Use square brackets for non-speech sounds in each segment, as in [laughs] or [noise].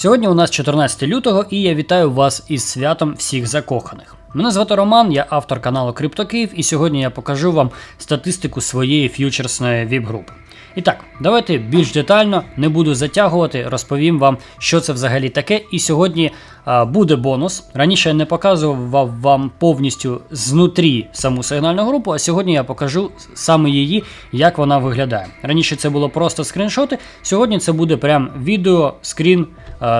Сьогодні у нас 14 лютого і я вітаю вас із святом всіх закоханих. Мене звати Роман, я автор каналу Криптокиїв, і сьогодні я покажу вам статистику своєї ф'ючерсної віп-групи. І так, давайте більш детально, не буду затягувати, розповім вам, що це взагалі таке. І сьогодні буде бонус. Раніше я не показував вам повністю знутрі саму сигнальну групу, а сьогодні я покажу саме її, як вона виглядає. Раніше це було просто скріншоти, сьогодні це буде прям відео, скрін,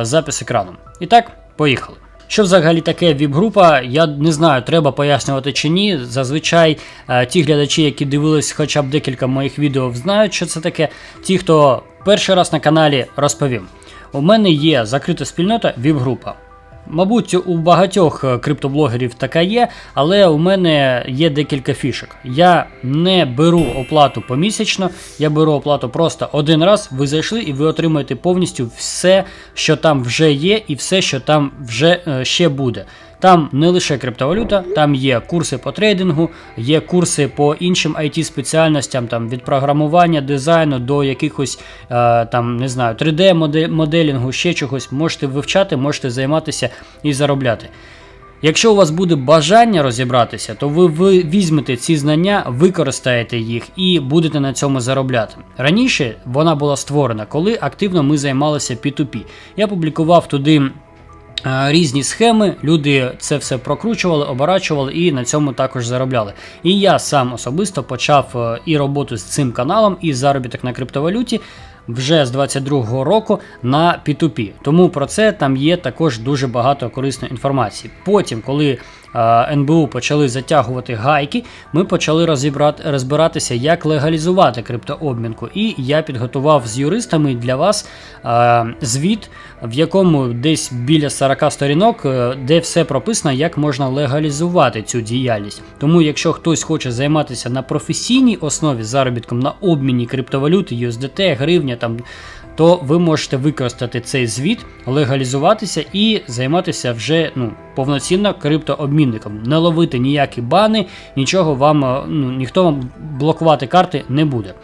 запис екрану. І так, поїхали. Що взагалі таке віп-група, я не знаю, треба пояснювати чи ні. Зазвичай е, ті глядачі, які дивились хоча б декілька моїх відео, знають, що це таке. Ті, хто перший раз на каналі розповім. У мене є закрита спільнота віп-група. Мабуть, у багатьох е, криптоблогерів така є, але у мене є декілька фішок. Я не беру оплату помісячно, я беру оплату просто один раз. Ви зайшли і ви отримаєте повністю все, що там вже є, і все, що там вже е, ще буде. Там не лише криптовалюта, там є курси по трейдингу, є курси по іншим it спеціальностям, там від програмування, дизайну до якихось е, там не знаю 3D моделінгу, ще чогось. Можете вивчати, можете займатися і заробляти. Якщо у вас буде бажання розібратися, то ви, ви візьмете ці знання, використаєте їх і будете на цьому заробляти. Раніше вона була створена, коли активно ми займалися P2P. Я публікував туди Різні схеми, люди це все прокручували, оборачували і на цьому також заробляли. І я сам особисто почав е, і роботу з цим каналом, і заробіток на криптовалюті вже з 22-го року на P2P. Тому про це там є також дуже багато корисної інформації. Потім, коли НБУ почали затягувати гайки, ми почали розібрати, розбиратися, як легалізувати криптообмінку. І я підготував з юристами для вас звіт, в якому десь біля 40 сторінок, е, де все прописано, як можна легалізувати цю діяльність. Тому, якщо хтось хоче займатися на професійній основі заробітком на обміні криптовалюти, USDT, гривня там то ви можете використати цей звіт, легалізуватися і займатися вже ну, повноцінно криптообмінником. Не ловити ніякі бани, нічого вам, е, ну, ніхто вам блокувати карти не буде.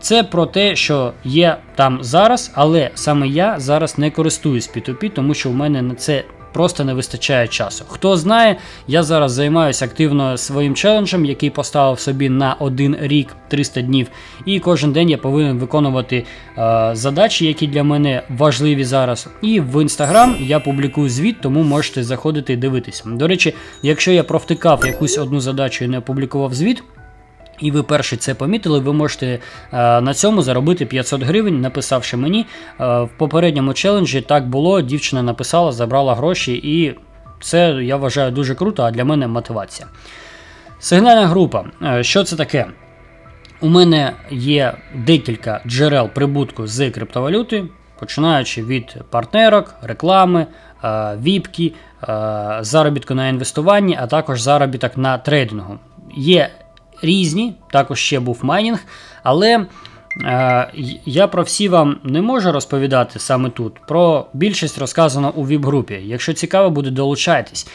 Це про те, що є там зараз, але саме я зараз не користуюсь P2P, тому що в мене на це просто не вистачає часу. Хто знає, я зараз займаюся активно своїм челенджем, який поставив собі на один рік 300 днів. І кожен день я повинен виконувати е, задачі, які для мене важливі зараз. І в інстаграм я публікую звіт, тому можете заходити і дивитися. До речі, якщо я провтикав якусь одну задачу і не опублікував звіт. І ви перші це помітили, ви можете е, на цьому заробити 500 гривень, написавши мені. Е, в попередньому челенджі так було, дівчина написала, забрала гроші, і це я вважаю дуже круто, а для мене мотивація. Сигнальна група. Е, що це таке? У мене є декілька джерел прибутку з криптовалюти, починаючи від партнерок, реклами, віпки, заробітку на інвестуванні, а також заробіток на трейдингу. Є різні, також ще був майнінг, але е, я про всі вам не можу розповідати саме тут. Про більшість розказано у ВІП-групі. Якщо цікаво буде, долучайтесь.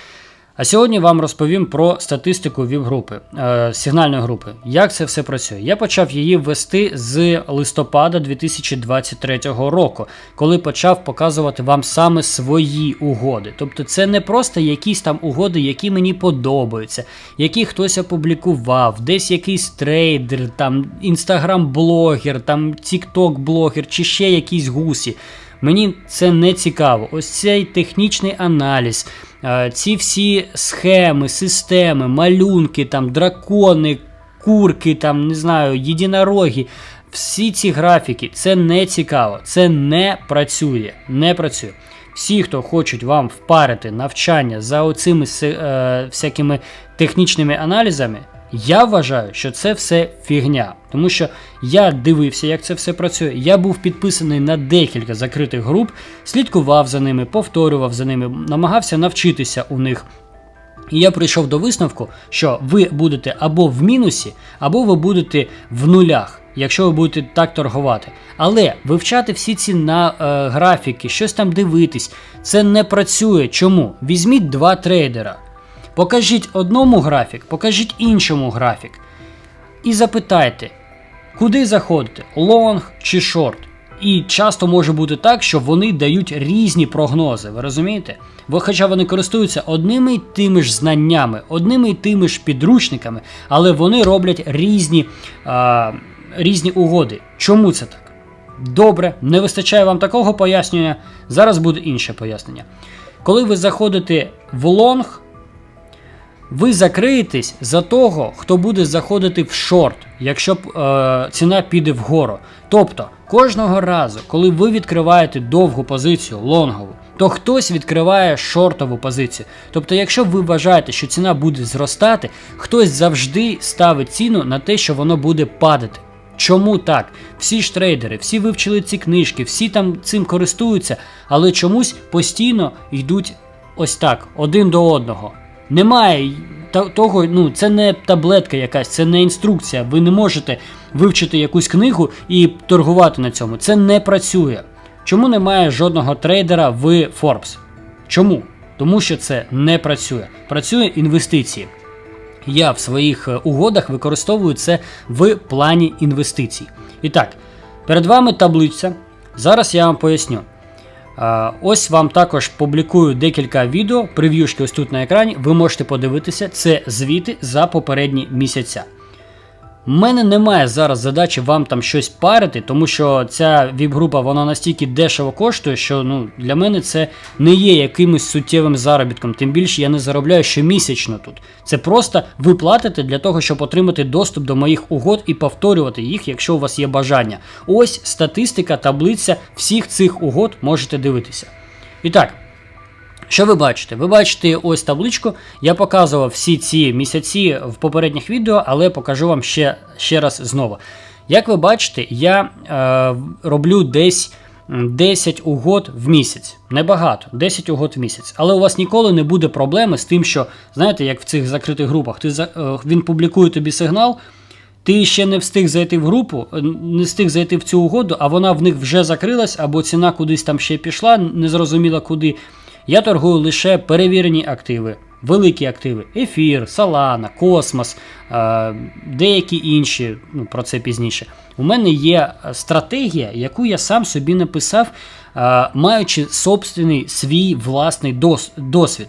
А сьогодні вам розповім про статистику ВІП-групи, е, сигнальної групи. Як це все працює? Я почав її ввести з листопада 2023 року, коли почав показувати вам саме свої угоди. Тобто це не просто якісь там угоди, які мені подобаються, які хтось опублікував, десь якийсь трейдер, там інстаграм-блогер, там тікток-блогер чи ще якісь гусі. Мені це не цікаво. Ось цей технічний аналіз, ці всі схеми, системи, малюнки, там, дракони, курки, там, не знаю, єдинороги. Всі ці графіки, це не цікаво, це не працює. не працює. Всі, хто хочуть вам впарити навчання за оцими е, всякими технічними аналізами, я вважаю, що це все фігня, тому що я дивився, як це все працює. Я був підписаний на декілька закритих груп, слідкував за ними, повторював за ними, намагався навчитися у них. І я прийшов до висновку, що ви будете або в мінусі, або ви будете в нулях, якщо ви будете так торгувати. Але вивчати всі ці на е, графіки, щось там дивитись, це не працює. Чому? Візьміть два трейдера. Покажіть одному графік, покажіть іншому графік. І запитайте, куди заходити, лонг чи шорт. І часто може бути так, що вони дають різні прогнози. Ви розумієте? Бо хоча вони користуються одними й тими ж знаннями, одними й тими ж підручниками, але вони роблять різні, а, різні угоди. Чому це так? Добре, не вистачає вам такого пояснення. Зараз буде інше пояснення. Коли ви заходите в лонг, ви закриєтесь за того, хто буде заходити в шорт, якщо е, ціна піде вгору. Тобто кожного разу, коли ви відкриваєте довгу позицію лонгову, то хтось відкриває шортову позицію. Тобто, якщо ви вважаєте, що ціна буде зростати, хтось завжди ставить ціну на те, що воно буде падати. Чому так? Всі ж трейдери, всі вивчили ці книжки, всі там цим користуються, але чомусь постійно йдуть ось так, один до одного. Немає того, ну це не таблетка якась, це не інструкція. Ви не можете вивчити якусь книгу і торгувати на цьому. Це не працює. Чому немає жодного трейдера в Forbes? Чому? Тому що це не працює. Працює інвестиції. Я в своїх е, угодах використовую це в плані інвестицій. І так, перед вами таблиця. Зараз я вам поясню. Ось вам також публікую декілька відео, прев'юшки ось тут на екрані. Ви можете подивитися, це звіти за попередні місяця. У мене немає зараз задачі вам там щось парити, тому що ця віп-група вона настільки дешево коштує, що ну, для мене це не є якимось суттєвим заробітком. Тим більше я не заробляю щомісячно тут. Це просто ви платите для того, щоб отримати доступ до моїх угод і повторювати їх, якщо у вас є бажання. Ось статистика, таблиця всіх цих угод можете дивитися. І так. Що ви бачите? Ви бачите ось табличку. Я показував всі ці місяці в попередніх відео, але покажу вам ще, ще раз знову. Як ви бачите, я е, роблю десь 10 угод в місяць. Небагато, 10 угод в місяць. Але у вас ніколи не буде проблеми з тим, що, знаєте, як в цих закритих групах, ти, е, він публікує тобі сигнал. Ти ще не встиг зайти в групу, е, не встиг зайти в цю угоду, а вона в них вже закрилась, або ціна кудись там ще пішла, незрозуміло куди. Я торгую лише перевірені активи, великі активи: ефір, салана, Космос, е, деякі інші, ну про це пізніше. У мене є е, стратегія, яку я сам собі написав, е, маючи собственний свій власний дос- досвід.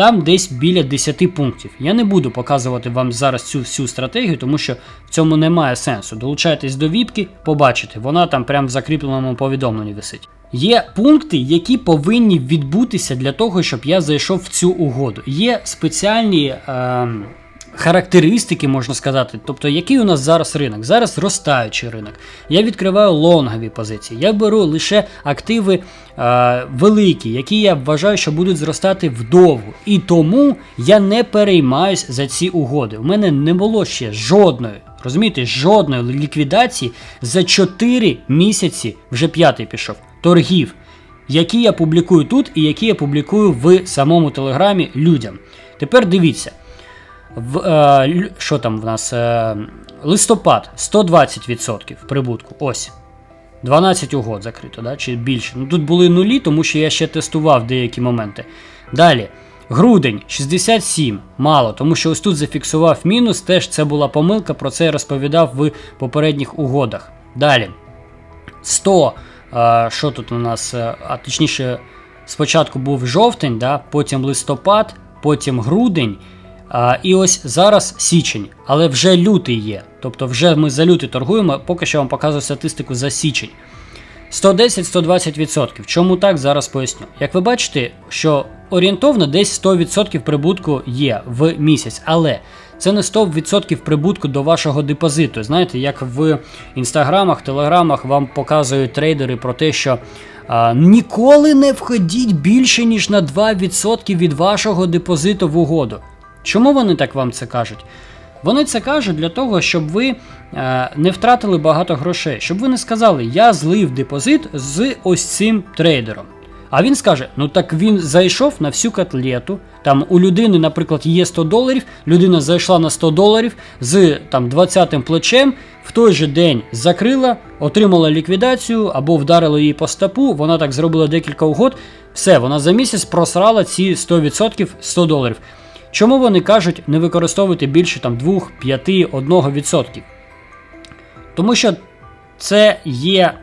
Там десь біля 10 пунктів. Я не буду показувати вам зараз цю всю стратегію, тому що в цьому немає сенсу. Долучайтесь до віпки, побачите, вона там прямо в закріпленому повідомленні висить. Є пункти, які повинні відбутися для того, щоб я зайшов в цю угоду. Є спеціальні. ем, характеристики, можна сказати. Тобто, який у нас зараз ринок? Зараз зростаючий ринок. Я відкриваю лонгові позиції. Я беру лише активи е, великі, які я вважаю, що будуть зростати вдовго. І тому я не переймаюсь за ці угоди. У мене не було ще жодної. Розумієте, жодної ліквідації за 4 місяці, вже п'ятий пішов, торгів, які я публікую тут і які я публікую в самому телеграмі людям. Тепер дивіться, в, е, що там в нас? Е, листопад 120% прибутку. Ось. 12 угод закрито, да? чи більше. Ну тут були нулі, тому що я ще тестував деякі моменти. Далі. Грудень 67, мало, тому що ось тут зафіксував мінус, теж це була помилка, про це я розповідав в попередніх угодах. Далі. 100, е, що тут у нас, е, а точніше, спочатку був жовтень, да, потім листопад, потім грудень. А, і ось зараз січень, але вже лютий є. Тобто вже ми за лютий торгуємо, поки що вам показую статистику за січень. 110-120%. Чому так, зараз поясню. Як ви бачите, що орієнтовно десь 100% прибутку є в місяць, але це не 100% прибутку до вашого депозиту. Знаєте, як в інстаграмах, телеграмах вам показують трейдери про те, що а, ніколи не входіть більше, ніж на 2% від вашого депозиту в угоду. Чому вони так вам це кажуть? Вони це кажуть для того, щоб ви е, не втратили багато грошей, щоб ви не сказали, я злив депозит з ось цим трейдером. А він скаже: ну так він зайшов на всю котлету. Там у людини, наприклад, є 100 доларів, людина зайшла на 100 доларів з там 20 плечем, в той же день закрила, отримала ліквідацію або вдарила її по стопу. Вона так зробила декілька угод. Все, вона за місяць просрала ці 100% 100 доларів. Чому вони кажуть не використовуйте більше там 2, 5, 1%? Тому що це є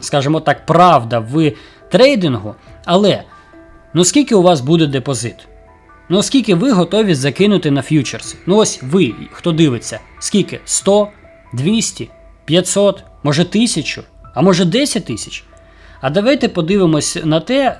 скажімо так, правда в трейдингу, але ну скільки у вас буде депозит? Ну, скільки ви готові закинути на ф'ючерси? Ну ось ви, хто дивиться, скільки? 100, 200, 500, може 1000, а може 10 тисяч? А давайте подивимось на те,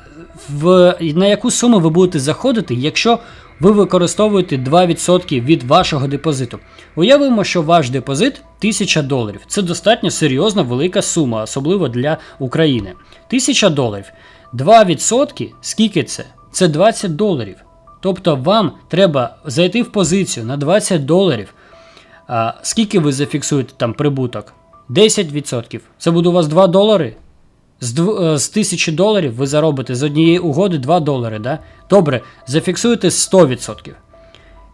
в, на яку суму ви будете заходити, якщо ви використовуєте 2% від вашого депозиту. Уявимо, що ваш депозит 1000 доларів. Це достатньо серйозна велика сума, особливо для України. 1000 доларів. 2% скільки це? Це 20 доларів. Тобто вам треба зайти в позицію на 20 доларів. А скільки ви зафіксуєте там прибуток? 10%. Це буде у вас 2 долари. З, дв... е, з 1000 доларів ви заробите з однієї угоди 2 долари. Да? Добре, зафіксуєте 100%.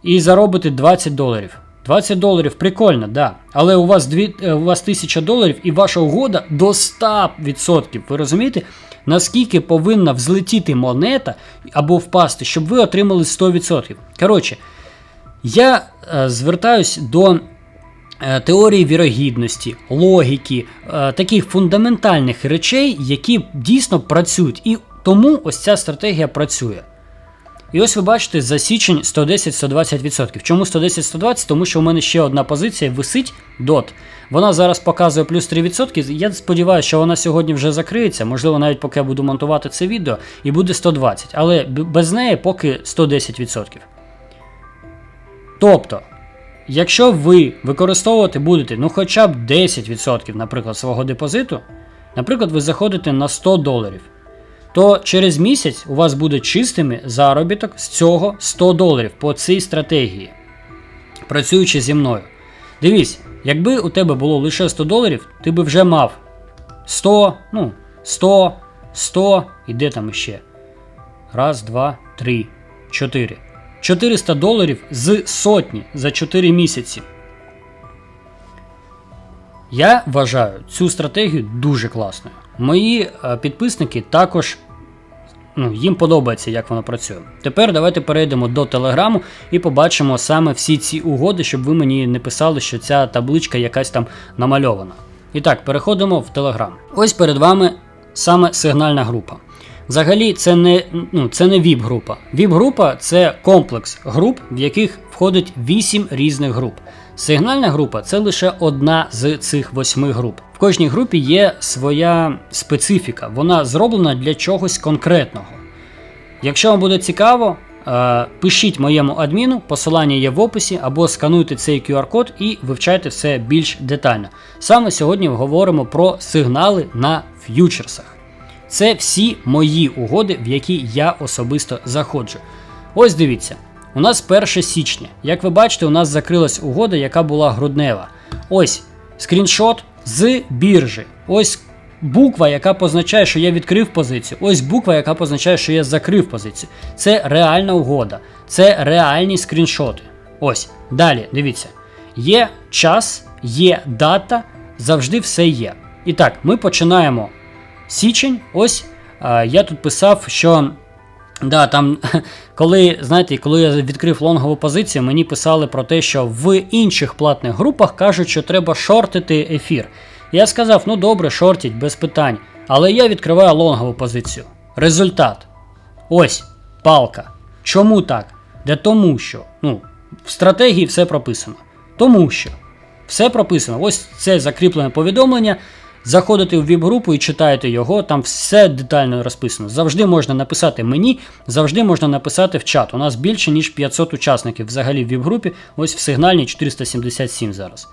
І заробите 20 доларів. 20 доларів прикольно, да. Але у вас дві, е, у вас 1000 доларів і ваша угода до 100%. Ви розумієте, наскільки повинна взлетіти монета або впасти, щоб ви отримали 100%. Коротше, я е, звертаюсь до теорії вірогідності, логіки, е, таких фундаментальних речей, які дійсно працюють. І тому ось ця стратегія працює. І ось ви бачите за січень 110-120%. Чому 110-120? Тому що у мене ще одна позиція висить DOT. Вона зараз показує плюс 3%. Я сподіваюся, що вона сьогодні вже закриється. Можливо, навіть поки я буду монтувати це відео, і буде 120. Але без неї поки 110%. Тобто, якщо ви використовувати будете ну хоча б 10%, наприклад, свого депозиту, наприклад, ви заходите на 100 доларів то через місяць у вас буде чистими заробіток з цього 100 доларів по цій стратегії, працюючи зі мною. Дивись, якби у тебе було лише 100 доларів, ти би вже мав 100, ну, 100, 100 і де там іще? Раз, два, три, чотири. 400 доларів з сотні за 4 місяці. Я вважаю цю стратегію дуже класною. Мої е, підписники також ну, їм подобається, як воно працює. Тепер давайте перейдемо до телеграму і побачимо саме всі ці угоди, щоб ви мені не писали, що ця табличка якась там намальована. І так, переходимо в телеграм. Ось перед вами саме сигнальна група. Взагалі, це не, ну, це не ВІП-група. ВІП-група це комплекс груп, в яких входить 8 різних груп. Сигнальна група це лише одна з цих восьми груп. В кожній групі є своя специфіка, вона зроблена для чогось конкретного. Якщо вам буде цікаво, е, пишіть моєму адміну, посилання є в описі, або скануйте цей QR-код і вивчайте все більш детально. Саме сьогодні говоримо про сигнали на ф'ючерсах. Це всі мої угоди, в які я особисто заходжу. Ось дивіться, у нас 1 січня. Як ви бачите, у нас закрилась угода, яка була груднева. Ось скріншот з біржі. Ось буква, яка позначає, що я відкрив позицію. Ось буква, яка позначає, що я закрив позицію. Це реальна угода, це реальні скріншоти. Ось. Далі, дивіться. Є час, є дата, завжди все є. І так, ми починаємо січень. Ось я тут писав, що. Да, там, [laughs] коли, знаєте, коли я відкрив лонгову позицію, мені писали про те, що в інших платних групах кажуть, що треба шортити ефір. Я сказав, ну добре, шортіть, без питань. Але я відкриваю лонгову позицію. Результат. Ось, палка. Чому так? Де тому що. Ну, в стратегії все прописано. Тому що. Все прописано. Ось це закріплене повідомлення. Заходите в віп-групу і читаєте його, там все детально розписано. Завжди можна написати мені, завжди можна написати в чат. У нас більше, ніж 500 учасників взагалі в віп-групі, ось в сигнальній 477 зараз.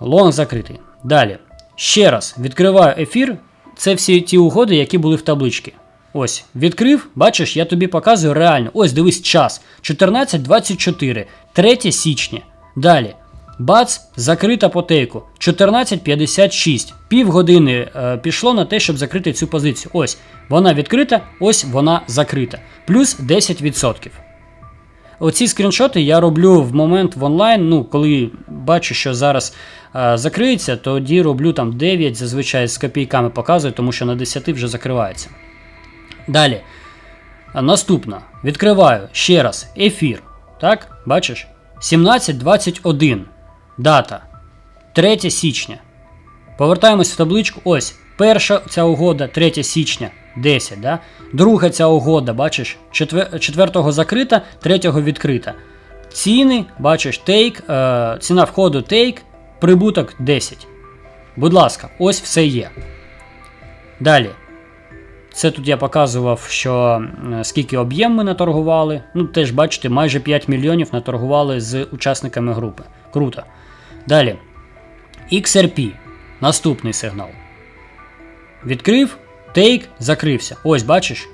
Лонг закритий. Далі. Ще раз відкриваю ефір. Це всі ті угоди, які були в табличці. Ось, відкрив, бачиш, я тобі показую реально. Ось, дивись, час. 14.24, 3 січня. Далі. Бац, закрита по тейку. 14.56. Півгодини е, пішло на те, щоб закрити цю позицію. Ось, вона відкрита, ось вона закрита. Плюс 10%. Оці скріншоти я роблю в момент в онлайн. Ну, коли бачу, що зараз е, закриється, тоді роблю там 9, зазвичай з копійками показую, тому що на 10 вже закривається. Далі. Наступна. Відкриваю ще раз ефір. Так, бачиш? 17.21. Дата. 3 січня. Повертаємось в табличку. Ось, перша ця угода 3 січня 10. Да? Друга ця угода, бачиш, 4 закрита, 3 відкрита. Ціни, бачиш, тейк, е, ціна входу тейк, прибуток 10. Будь ласка, ось все є. Далі. Це тут я показував, що е, скільки об'єм ми наторгували. Ну, теж бачите, майже 5 мільйонів наторгували з учасниками групи. Круто. Далі. XRP. Наступний сигнал. Відкрив, тейк, закрився. Ось, бачиш?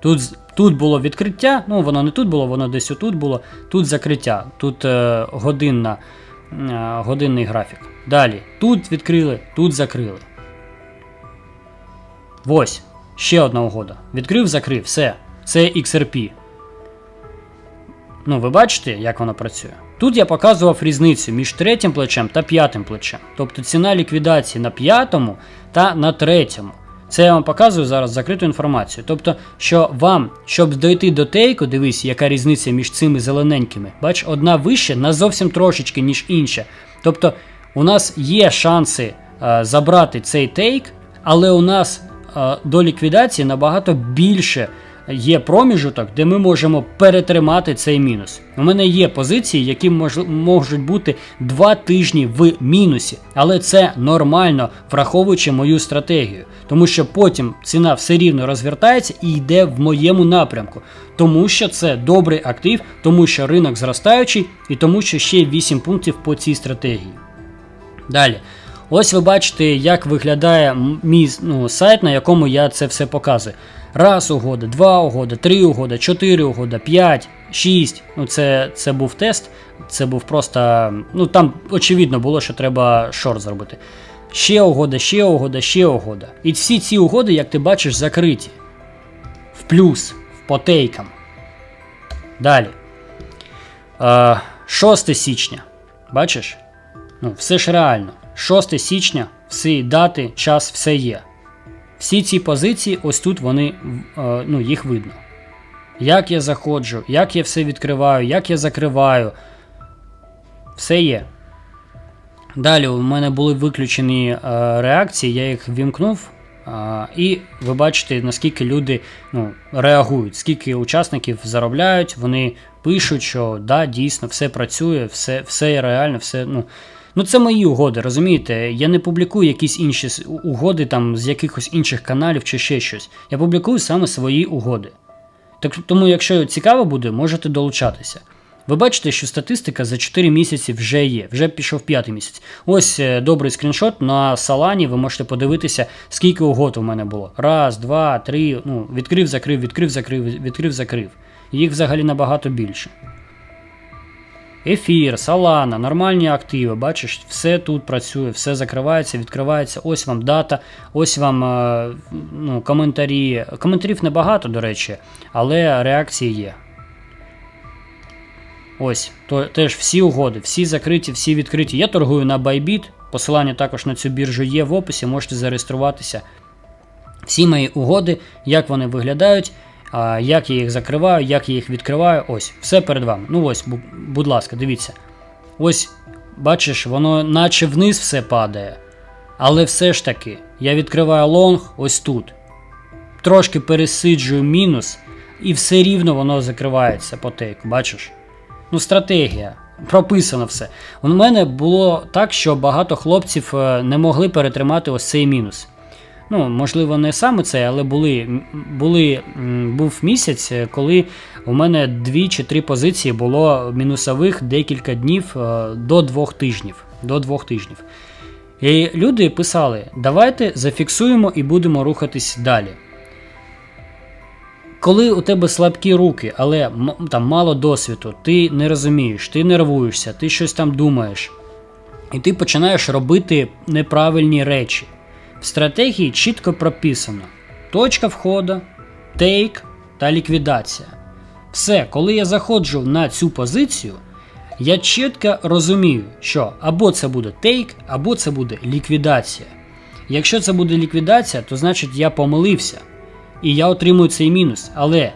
Тут тут було відкриття, ну воно не тут було, воно десь отут було. Тут закриття, тут е, годинна, е, годинний графік. Далі. Тут відкрили, тут закрили. Ось. Ще одна угода. Відкрив, закрив, все. Це XRP. Ну, ви бачите, як воно працює? Тут я показував різницю між третім плечем та п'ятим плечем. Тобто ціна ліквідації на п'ятому та на третьому. Це я вам показую зараз закриту інформацію. Тобто, що вам, щоб дойти до тейку, дивись, яка різниця між цими зелененькими. Бач, одна вища на зовсім трошечки, ніж інша. Тобто, у нас є шанси е, забрати цей тейк, але у нас е, до ліквідації набагато більше є проміжуток, де ми можемо перетримати цей мінус. У мене є позиції, які мож, можуть бути два тижні в мінусі, але це нормально, враховуючи мою стратегію, тому що потім ціна все рівно розвертається і йде в моєму напрямку, тому що це добрий актив, тому що ринок зростаючий і тому, що ще 8 пунктів по цій стратегії. Далі. Ось ви бачите, як виглядає мій ну, сайт, на якому я це все показую. Раз угода, два угода, три угода, чотири угода, п'ять, шість. Ну, це це був тест, це був просто. Ну там очевидно було, що треба шорт зробити. Ще угода, ще угода, ще угода. І всі ці угоди, як ти бачиш, закриті. В плюс, в потейкам. Далі. Е, 6 січня. Бачиш? Ну, Все ж реально. 6 січня, всі дати, час, все є. Всі ці позиції, ось тут вони, е, ну, їх видно. Як я заходжу, як я все відкриваю, як я закриваю. Все є. Далі у мене були виключені е, реакції, я їх вімкнув. Uh, і ви бачите, наскільки люди ну, реагують, скільки учасників заробляють, вони пишуть, що да, дійсно все працює, все все реально, все. ну, Ну, це мої угоди, розумієте? Я не публікую якісь інші угоди там з якихось інших каналів чи ще щось. Я публікую саме свої угоди. Так, Тому, якщо цікаво буде, можете долучатися. Ви бачите, що статистика за 4 місяці вже є, вже пішов 5 місяць. Ось е, добрий скріншот на салані. Ви можете подивитися, скільки угод у мене було. Раз, два, три. Ну, відкрив, закрив, відкрив, закрив, відкрив, закрив. Їх взагалі набагато більше. Ефір, Solana, нормальні активи, бачиш, все тут працює, все закривається, відкривається. Ось вам дата, ось вам е, ну, коментарі. Коментарів небагато, до речі, але реакції є. Ось, то, теж всі угоди, всі закриті, всі відкриті. Я торгую на Bybit, посилання також на цю біржу є в описі, можете зареєструватися. Всі мої угоди, як вони виглядають. Як я їх закриваю, як я їх відкриваю. Ось, все перед вами. Ну ось, будь ласка, дивіться. Ось, бачиш, воно наче вниз все падає. Але все ж таки, я відкриваю лонг ось тут. Трошки пересиджую мінус, і все рівно воно закривається по тейку, бачиш? Ну, стратегія. Прописано все. У мене було так, що багато хлопців е, не могли перетримати ось цей мінус. Ну, можливо, не саме це, але були, були, був місяць, е, коли у мене дві чи три позиції було мінусових декілька днів е, до двох тижнів. До двох тижнів. І люди писали: давайте зафіксуємо і будемо рухатись далі. Коли у тебе слабкі руки, але там мало досвіду, ти не розумієш, ти нервуєшся, ти щось там думаєш, і ти починаєш робити неправильні речі. В стратегії чітко прописано: точка входу, тейк та ліквідація. Все, коли я заходжу на цю позицію, я чітко розумію, що або це буде тейк, або це буде ліквідація. Якщо це буде ліквідація, то значить я помилився. І я отримую цей мінус. Але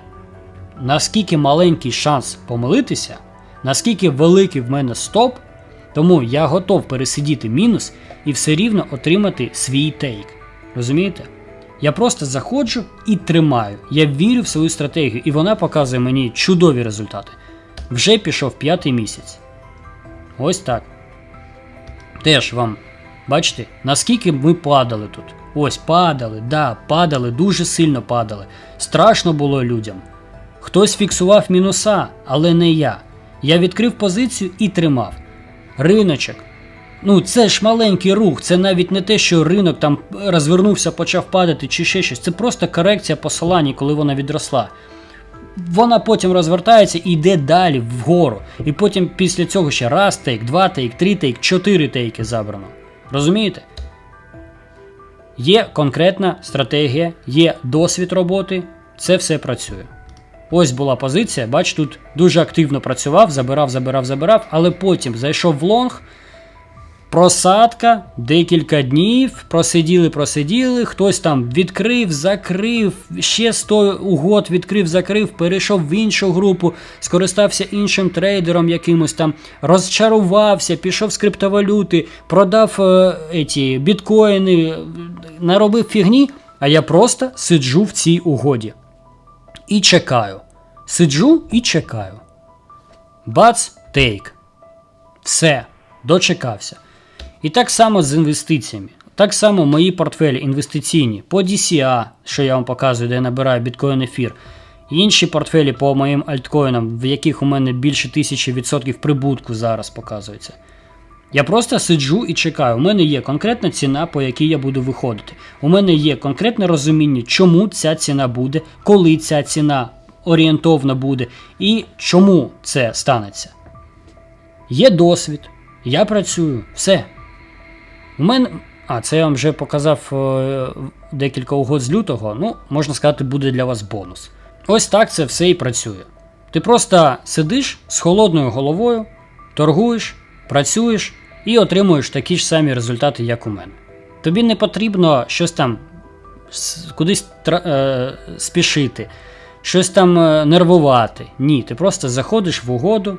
наскільки маленький шанс помилитися, наскільки великий в мене стоп, Тому я готов пересидіти мінус і все рівно отримати свій тейк. Розумієте? Я просто заходжу і тримаю. Я вірю в свою стратегію, і вона показує мені чудові результати. Вже пішов п'ятий місяць. Ось так. Теж вам, бачите, наскільки ми падали тут. Ось падали, да, падали, дуже сильно падали. Страшно було людям. Хтось фіксував мінуса, але не я. Я відкрив позицію і тримав. Риночок. Ну, це ж маленький рух, це навіть не те, що ринок там розвернувся, почав падати чи ще щось. Це просто корекція посилання, коли вона відросла. Вона потім розвертається і йде далі вгору. І потім після цього ще раз тейк, два тейк, три тейк, чотири тейки забрано. Розумієте? Є конкретна стратегія, є досвід роботи, це все працює. Ось була позиція, бач, тут дуже активно працював, забирав, забирав, забирав, але потім зайшов в лонг. Просадка декілька днів, просиділи, просиділи, хтось там відкрив, закрив, ще 100 угод відкрив, закрив, перейшов в іншу групу, скористався іншим трейдером якимось там, розчарувався, пішов з криптовалюти, продав е, еті, біткоїни, наробив фігні, а я просто сиджу в цій угоді. І чекаю. Сиджу і чекаю. Бац, тейк. Все, дочекався. І так само з інвестиціями. Так само мої портфелі інвестиційні по DCA, що я вам показую, де я набираю біткоін ефір. Інші портфелі по моїм альткоїнам, в яких у мене більше 1000% прибутку зараз показується. Я просто сиджу і чекаю. У мене є конкретна ціна, по якій я буду виходити. У мене є конкретне розуміння, чому ця ціна буде, коли ця ціна орієнтовно буде і чому це станеться. Є досвід, я працюю, все. У мене. А, це я вам вже показав е, декілька угод з лютого. Ну, можна сказати, буде для вас бонус. Ось так це все і працює. Ти просто сидиш з холодною головою, торгуєш, працюєш і отримуєш такі ж самі результати, як у мене. Тобі не потрібно щось там кудись е, спішити, щось там е, нервувати. Ні, ти просто заходиш в угоду,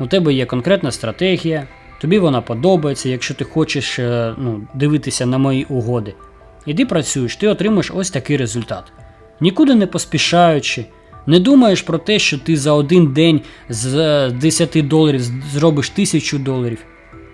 у тебе є конкретна стратегія. Тобі вона подобається, якщо ти хочеш е, ну, дивитися на мої угоди. Іди працюєш, ти отримаєш ось такий результат. Нікуди не поспішаючи, не думаєш про те, що ти за один день з 10 доларів зробиш 1000 доларів.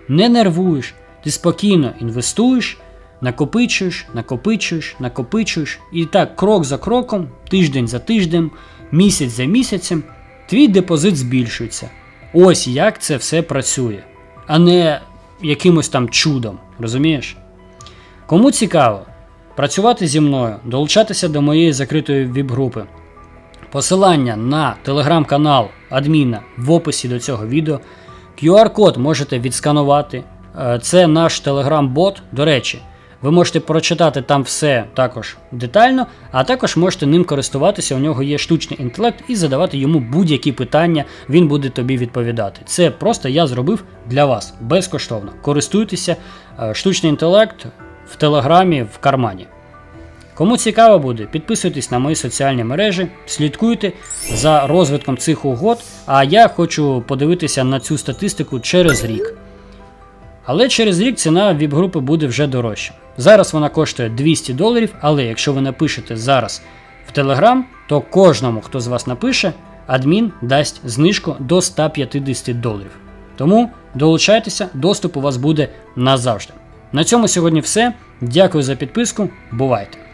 Не нервуєш, ти спокійно інвестуєш, накопичуєш, накопичуєш, накопичуєш. І так, крок за кроком, тиждень за тиждень, місяць за місяцем, твій депозит збільшується. Ось як це все працює а не якимось там чудом. Розумієш? Кому цікаво працювати зі мною, долучатися до моєї закритої віп-групи. Посилання на телеграм-канал адміна в описі до цього відео. QR-код можете відсканувати. Е, це наш телеграм-бот. До речі, ви можете прочитати там все також детально, а також можете ним користуватися. У нього є штучний інтелект і задавати йому будь-які питання, він буде тобі відповідати. Це просто я зробив для вас безкоштовно. Користуйтеся, е, штучний інтелект в телеграмі в кармані. Кому цікаво буде, підписуйтесь на мої соціальні мережі, слідкуйте за розвитком цих угод. А я хочу подивитися на цю статистику через рік. Але через рік ціна віп-групи буде вже дорожча. Зараз вона коштує 200 доларів, але якщо ви напишете зараз в Telegram, то кожному, хто з вас напише, адмін дасть знижку до 150 доларів. Тому долучайтеся, доступ у вас буде назавжди. На цьому сьогодні все. Дякую за підписку. Бувайте!